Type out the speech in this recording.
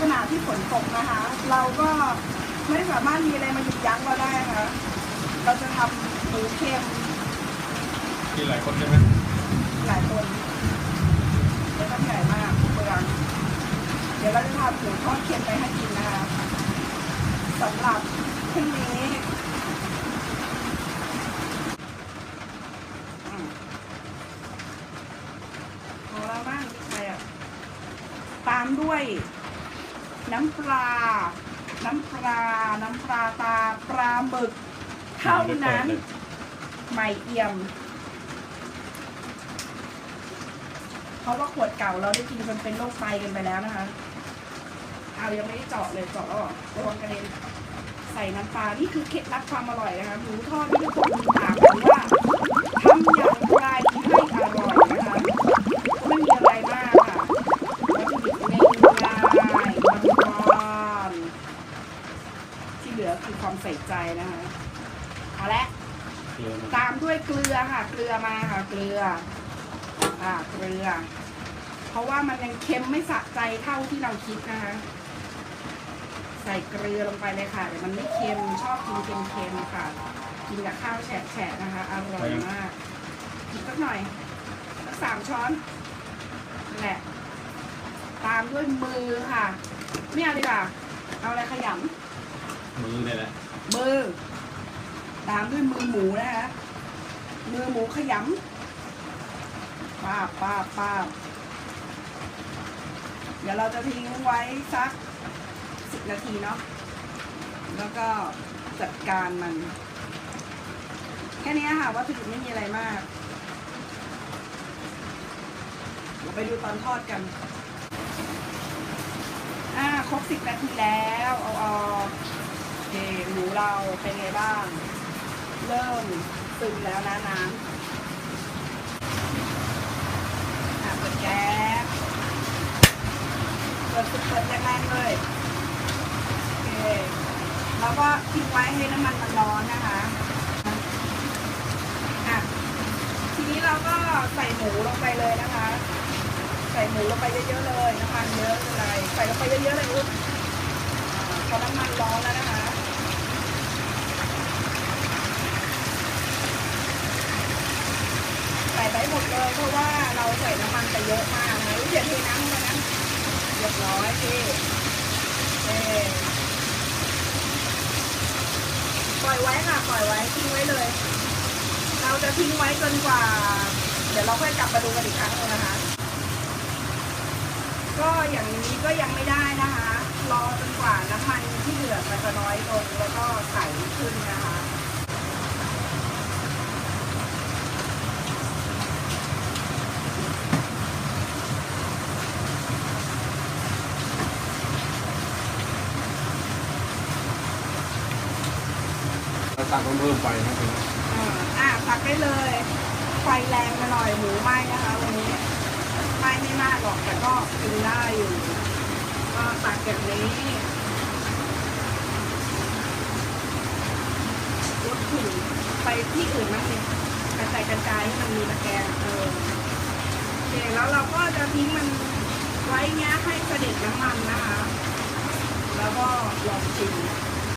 ขณะที่ฝนตกนะคะ เราก็ไม่สามารถมีอะไรมาหยุดยั้งเราได้นะคะเราจะทำหมูเค็มมีหลายคนใช่ไหมหลายคนแล้วก็ใหญ่มากเปลืองเดี๋ยวเราจะทำหมูทอดเค็มไปให้กินนะคะสำหรับพรุ่งนี้อืมพอแล้วบ้างใครอะ ตามด้วย น้ำปลา น้ำปลา น้ำปลาตาปลาหมึกเท่านั้น ใหม่เอี่ยม เพราะว่าขวดเก่าเราได้กินจนเป็นโรคไตกันไปแล้วนะคะ เอายังไม่ได้เจาะเลยเจาะแล้วเหรอระวังกระเด็นใส่น้ำปลา นี่คือเคล็ดลับความอร่อยนะคะหมูทอดที่ทุกคนถามกันว่า คือความใส่ใจนะคะเอาละเกลือมันตามด้วยเกลือค่ะ เกลือมาค่ะ เกลือ อ่า เกลือ เพราะว่ามันยังเค็มไม่สะใจเท่าที่เราคิดนะคะ ใส่เกลือลงไปเลยค่ะเดี๋ยวมันไม่เค็มชอบกินเค็มๆค่ะ กินกับข้าวแฉะๆนะคะอร่อยมากอีกสักหน่อยสักสามช้อนนั่นแหละ ตามด้วยมือค่ะ ไม่เอาดีกว่า เอาอะไรขยำ มือเนี่ยแหละมือ ตามด้วยมือหมูนะคะ มือหมูขยำป้าบป้าบป้าบเดี๋ยวเราจะทิ้งไว้สักสิบนาทีเนาะ แล้วก็จัดการมัน แค่นี้ค่ะวัตถุดิบไม่มีอะไรมากเราไปดูตอนทอดกัน อ่า ครบสิบนาทีแล้ว เอาออกโอ หมูเราเป็นไงบ้าง เริ่มซึมแล้วนะน้ำอะเปิดแก๊สเปิดเปิดแรงๆเลยโอเคแล้วก็ทิ้งไว้ให้น้ำมันมันร้อนนะคะอะทีนี้เราก็ใส่หมูลงไปเลยนะคะ ใส่หมูลงไปเยอะๆเลยน้ำมันเยอะเลยใส่ลงไปเยอะๆเลยอุ้ยพอน้ำมันร้อนแล้วนะคะ เพราะว่าเราใส่น้ำมันไปเยอะมากนะอย่าเทน้ำลงไปนะเรียบร้อยพี่เอ่ปล่อยไว้ค่ะ ปล่อยไว้ทิ้งไว้เลย เราจะทิ้งไว้จนกว่า เดี๋ยวเราค่อยกลับมาดูกันอีกครั้งนึงนะคะ ก็อย่างนี้ก็ยังไม่ได้นะคะ รอจนกว่าน้ำมันที่เหลือมันจะน้อยลงแล้วก็ใสขึ้นนะ คะเราตักต้องเพิ่มไฟนะคุณอ่าตักได้เลย ไฟแรงมาหน่อยหมูไหม้นะคะ วันนี้ไหม้ไม่มากหรอกแต่ก็กินได้อยู่ ก็ตักแบบนี้รถถุงไปที่อื่นบ้างสิกระจายกระจายให้มันมีตะแกรงเออโอเคแล้วเราก็จะทิ้งมันไว้เนี้ยให้เสด็จน้ำมันนะคะ แล้วก็ลองชิม